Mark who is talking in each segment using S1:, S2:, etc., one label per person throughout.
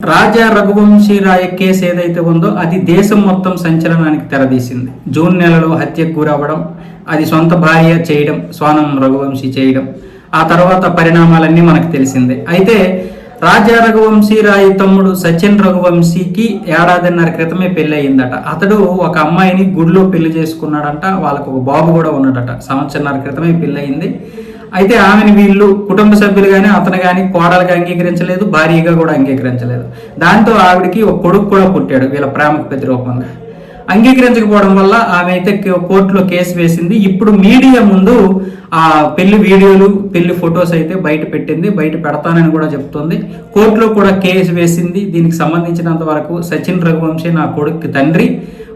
S1: రాజా రఘువంశీ రాయ కేసు ఏదైతే ఉందో అది దేశం మొత్తం సంచలనానికి తెరదీసింది. జూన్ నెలలో హత్యకు గురవ్వడం అది సొంత భార్య చేయడం స్వానం రఘువంశీ చేయడం ఆ తర్వాత పరిణామాలన్నీ మనకు తెలిసిందే. అయితే రాజా రఘువంశీ రాయ్ తమ్ముడు సచిన్ రఘువంశీకి ఏడాదిన్నర క్రితమే పెళ్ళి అయిందట అతడు ఒక అమ్మాయిని గుడిలో పెళ్ళి చేసుకున్నాడంట వాళ్ళకు ఒక బాబు కూడా ఉన్నాడట సంవత్సరన్నర క్రితమే పెళ్ళి అయింది అయితే ఆమెను వీళ్ళు కుటుంబ సభ్యులు కానీ అతను కానీ కోడలుగా అంగీకరించలేదు భార్యగా కూడా అంగీకరించలేదు. దాంతో ఆవిడికి ఒక కొడుకు కూడా పుట్టాడు వీళ్ళ ప్రేమ ప్రతిరూపంగా అంగీకరించకపోవడం వల్ల ఆమె అయితే కోర్టులో కేసు వేసింది. ఇప్పుడు మీడియా ముందు ఆ పెళ్ళి వీడియోలు పెళ్ళి ఫొటోస్ అయితే బయట పెట్టింది. బయట పెడతానని కూడా చెప్తుంది. కోర్టులో కూడా కేసు వేసింది. దీనికి సంబంధించినంత వరకు సచిన్ రఘువంశీ నా కొడుకు తండ్రి.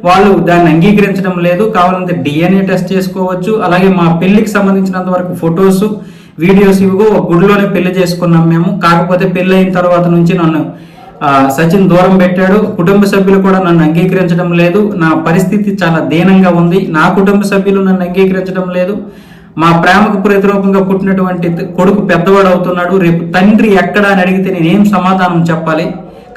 S1: వాళ్ళు దాన్ని అంగీకరించడం లేదు. కావాలంటే డిఎన్ఏ టెస్ట్ చేసుకోవచ్చు. అలాగే మా పెళ్ళికి సంబంధించినంత వరకు ఫొటోస్ వీడియోస్ ఇవిగో ఒక గుడిలోనే పెళ్ళి చేసుకున్నాం మేము. కాకపోతే పెళ్ళి అయిన తర్వాత నుంచి నన్ను సచిన్ దూరం పెట్టాడు. కుటుంబ సభ్యులు కూడా నన్ను అంగీకరించడం లేదు. నా పరిస్థితి చాలా దీనంగా ఉంది. నా కుటుంబ సభ్యులు నన్ను అంగీకరించడం లేదు. మా ప్రేమకు ప్రతిరూపంగా పుట్టినటువంటి కొడుకు పెద్దవాడు అవుతున్నాడు. రేపు తండ్రి ఎక్కడ అని అడిగితే నేనేం సమాధానం చెప్పాలి?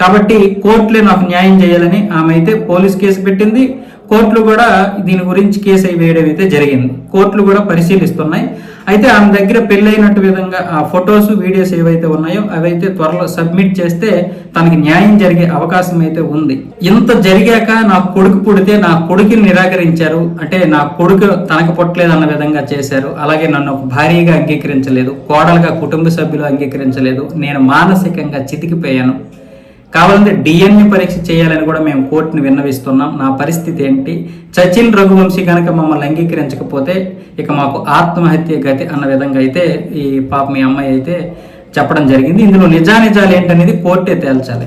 S1: కాబట్టి కోర్టులే నాకు న్యాయం చేయాలని ఆమె అయితే పోలీస్ కేసు పెట్టింది. కోర్టులు కూడా దీని గురించి కేసు వేయడం అయితే జరిగింది. కోర్టులు కూడా పరిశీలిస్తున్నాయి. అయితే ఆమె దగ్గర పెళ్ళైనట్టు విధంగా ఆ ఫొటోస్ వీడియోస్ ఏవైతే ఉన్నాయో అవైతే త్వరలో సబ్మిట్ చేస్తే తనకి న్యాయం జరిగే అవకాశం అయితే ఉంది. ఇంత జరిగాక నా కొడుకు పుడితే నా కొడుకుని నిరాకరించారు. అంటే నా కొడుకు తనకు పుట్టలేదు అన్న విధంగా చేశారు. అలాగే నన్ను ఒక భారీగా అంగీకరించలేదు. కోడలుగా కుటుంబ సభ్యులు అంగీకరించలేదు. నేను మానసికంగా చితికిపోయాను. కావాలంటే డిఎన్ఏ పరీక్ష చేయాలని కూడా మేము కోర్టును విన్నవిస్తున్నాం. నా పరిస్థితి ఏంటి? సచిన్ రఘువంశీ కనుక మమ్మల్ని అంగీకరించకపోతే ఇక మాకు ఆత్మహత్య గతి అన్న విధంగా అయితే ఈ పాప మీ అమ్మాయి అయితే చెప్పడం జరిగింది. ఇందులో నిజానిజాలు ఏంటనేది కోర్టే తేల్చాలి.